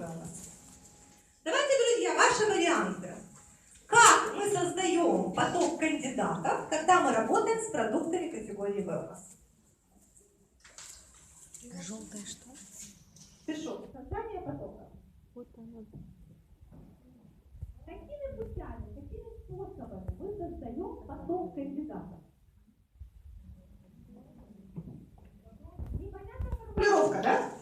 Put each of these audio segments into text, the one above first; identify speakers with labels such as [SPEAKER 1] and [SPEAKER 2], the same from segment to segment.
[SPEAKER 1] wellness. Давайте, друзья, ваши варианты. Как мы создаем поток кандидатов, когда мы работаем с продуктами категории wellness?
[SPEAKER 2] Желтое что?
[SPEAKER 1] Пишу. Создание потока.
[SPEAKER 2] Вот оно.
[SPEAKER 1] Какими путями, какими способами мы создаем поток кандидатов? Непонятная формулировка, да?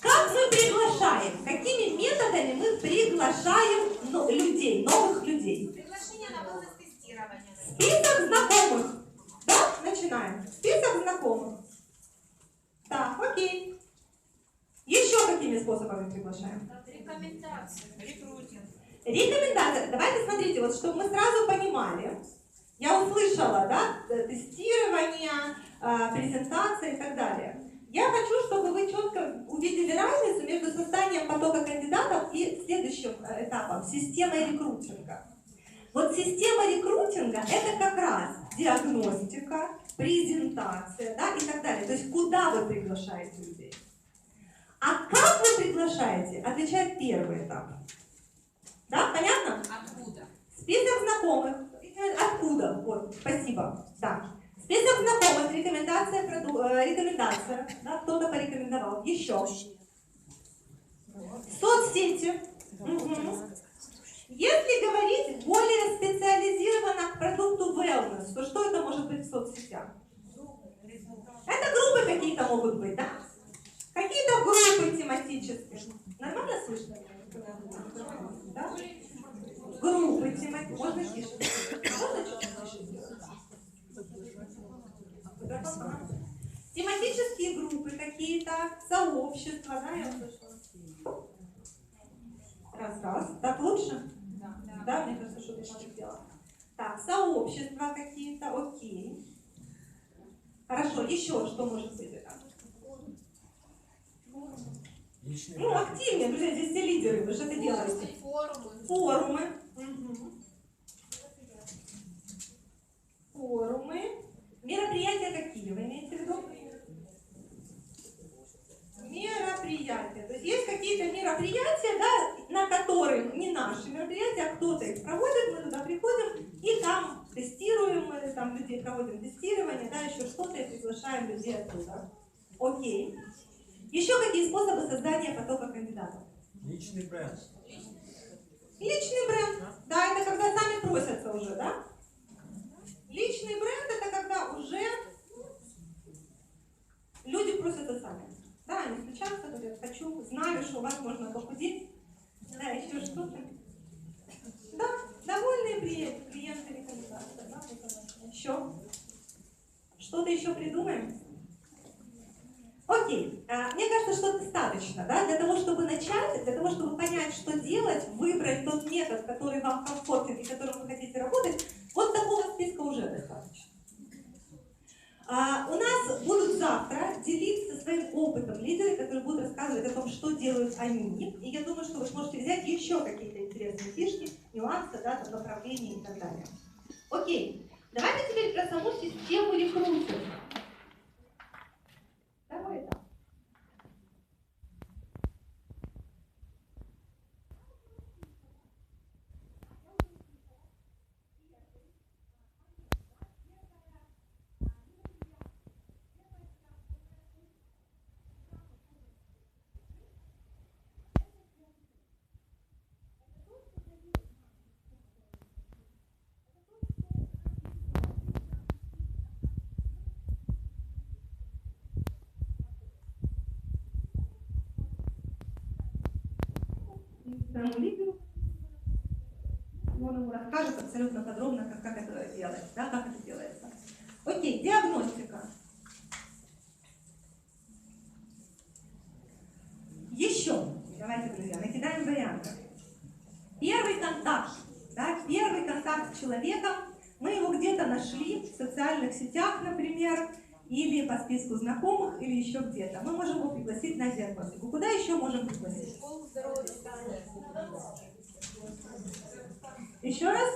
[SPEAKER 1] Как мы приглашаем? Какими методами мы приглашаем людей, новых людей?
[SPEAKER 3] Приглашение на wellness-тестирование.
[SPEAKER 1] Список знакомых. Да? Начинаем. Список знакомых. Так, окей. Еще какими способами приглашаем?
[SPEAKER 3] Рекомендации. Рекрутинг.
[SPEAKER 1] Рекомендация. Давайте смотрите, вот чтобы мы сразу понимали. Я услышала, да, э, тестирование, э, презентация и так далее. Я хочу, чтобы вы четко увидели разницу между созданием потока кандидатов и следующим э, этапом, системой рекрутинга. Вот система рекрутинга – это как раз диагностика, презентация да, и так далее. То есть куда вы приглашаете людей. А как вы приглашаете, отвечает первый этап. Да, понятно?
[SPEAKER 3] Откуда?
[SPEAKER 1] Список знакомых. Откуда? Вот, спасибо. Да. Список знакомых, рекомендация, э, рекомендация. Да, кто-то порекомендовал. Еще. Соцсети. Мгм. Если говорить более специализированно к продукту wellness, то что это может быть в соцсетях? Это группы какие-то могут быть, да? Какие-то группы тематические. Нормально слышно? Да? Группы тематические. Можно тише? Можно чуть тише? Тематические группы какие-то, сообщества, да, я слышала? Раз, раз. Так лучше?
[SPEAKER 3] Да.
[SPEAKER 1] Да, мне кажется, что ты так сделала. Так, сообщества какие-то, окей. Хорошо, еще что может быть это?
[SPEAKER 4] Личный
[SPEAKER 1] Ну, активнее, друзья, здесь все лидеры, вы же это делаете.
[SPEAKER 3] Форумы.
[SPEAKER 1] Форумы. Форумы. Мероприятия какие вы имеете в виду? Мероприятия. То есть есть какие-то мероприятия, да, на которые не наши мероприятия, а кто-то их проводит, мы туда приходим и там тестируем, мы там людей проводим тестирование, да, еще что-то и приглашаем людей оттуда. Окей. Еще какие способы создания потока кандидатов?
[SPEAKER 4] Личный бренд.
[SPEAKER 1] Личный бренд. Да, это когда сами просятся уже, да? Личный бренд это когда уже люди просятся сами. Да, они стучатся, говорят, хочу, знаю, что у вас можно похудеть. Да, еще что-то. Да, довольные клиенты, клиенты рекомендации. Да, вот. Еще. Что-то еще придумаем? Окей, А, мне кажется, что достаточно, да, для того, чтобы начать, для того, чтобы понять, что делать, выбрать тот метод, который вам комфортен и которым вы хотите работать, вот такого списка уже достаточно. А, у нас будут завтра делиться своим опытом лидеры, которые будут рассказывать о том, что делают они. И я думаю, что вы сможете взять еще какие-то интересные фишки, нюансы, да, там, направления и так далее. Окей, давайте теперь про саму систему рекрутинга. Второй этап. Своему лидеру. Он ему расскажет абсолютно подробно, как, как это делать, да, как это делается. Окей, диагностика. Еще, давайте, друзья, накидаем варианты. Первый контакт, да, первый контакт с человеком, мы его где-то нашли в социальных сетях, например, или по списку знакомых, или еще где-то. Мы можем его пригласить на диагностику. Куда еще можем пригласить?
[SPEAKER 3] Школу
[SPEAKER 1] Еще раз.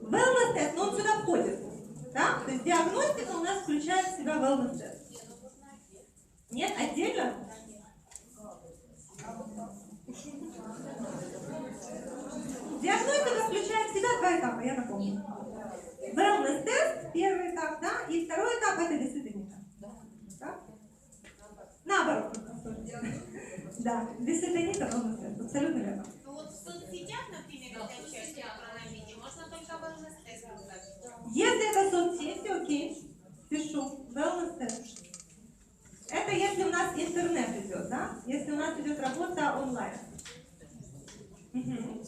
[SPEAKER 1] Wellness test, но он сюда входит. Да? То есть диагностика у нас включает в себя wellness test. Нет, отдельно? Диагностика включает в себя два этапа, я напомню. Wellness test первый этап, да, и второй этап – это десятиника.
[SPEAKER 3] Да? Наоборот. Да, десятиника, wellness test абсолютно верно. Соцсетях, например, для участия в программе можно только wellness-тест указать.
[SPEAKER 1] Если это соцсети, окей, пишу wellness-тест. Это если у нас интернет идет, да? Если у нас идет работа онлайн. Мгм.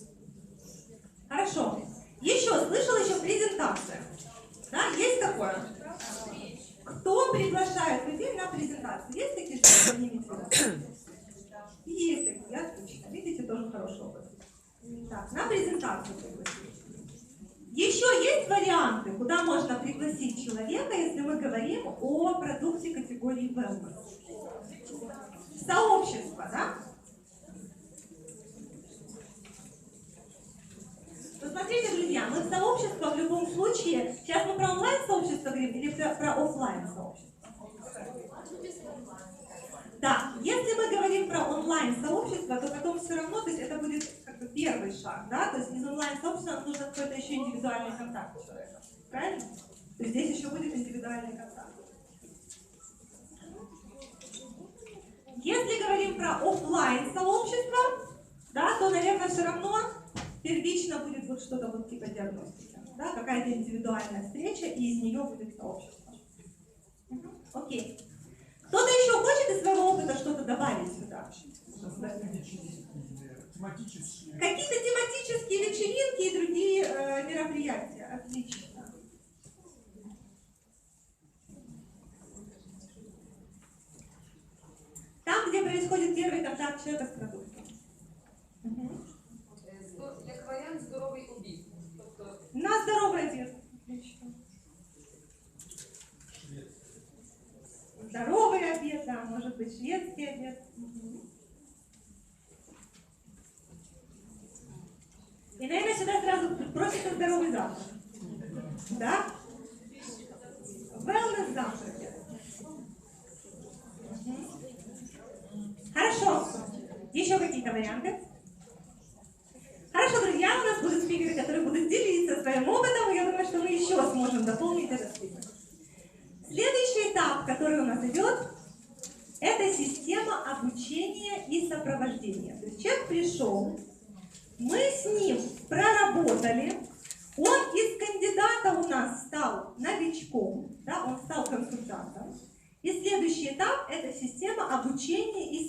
[SPEAKER 1] Хорошо. Еще, слышал еще презентация. Да, есть такое? Кто приглашает людей на презентацию? Есть такие, что поднимите руку? Есть такие, отлично. Видите, тоже хороший опыт. Так, на презентацию пригласили. Еще есть варианты, куда можно пригласить человека, если мы говорим о продукте категории wellness. Сообщество, да? Посмотрите, друзья, мы сообщество в любом случае, сейчас мы про онлайн-сообщество говорим или про, про офлайн-сообщество? Да, если мы говорим про онлайн-сообщество, то потом все равно, то есть это будет бы первый шаг, да, то есть из онлайн-сообщества нам нужно какой-то еще индивидуальный контакт с человеком, правильно? То есть здесь еще будет индивидуальный контакт. Если говорим про офлайн сообщество, да, то, наверное, все равно первично будет вот что-то вот типа диагностики, да, какая-то индивидуальная встреча, и из нее будет сообщество. Окей. Кто-то еще хочет из своего опыта что-то добавить сюда?
[SPEAKER 4] Тематические.
[SPEAKER 1] Какие-то тематические вечеринки и другие э, мероприятия. Отлично. Там, где происходит первый контакт человека с продуктом. Мгм.
[SPEAKER 5] Е, здо- Як варіант здоровий обід. Тобто
[SPEAKER 1] На здоровый обед. Отлично. Здоровый обед, да, может быть шведский обед. Мгм. И, наверное, сюда сразу просится здоровый завтрак. Да? Wellness завтрак. Мгм. Хорошо. Еще какие-то варианты? Хорошо, друзья, у нас будут спикеры, которые будут делиться своим опытом, и я думаю, что мы еще сможем дополнить этот список. Следующий этап, который у нас идет, это система обучения и сопровождения. То есть человек пришел, мы с ним проработали, он из кандидата у нас стал новичком, да, он стал консультантом. И следующий этап – это система обучения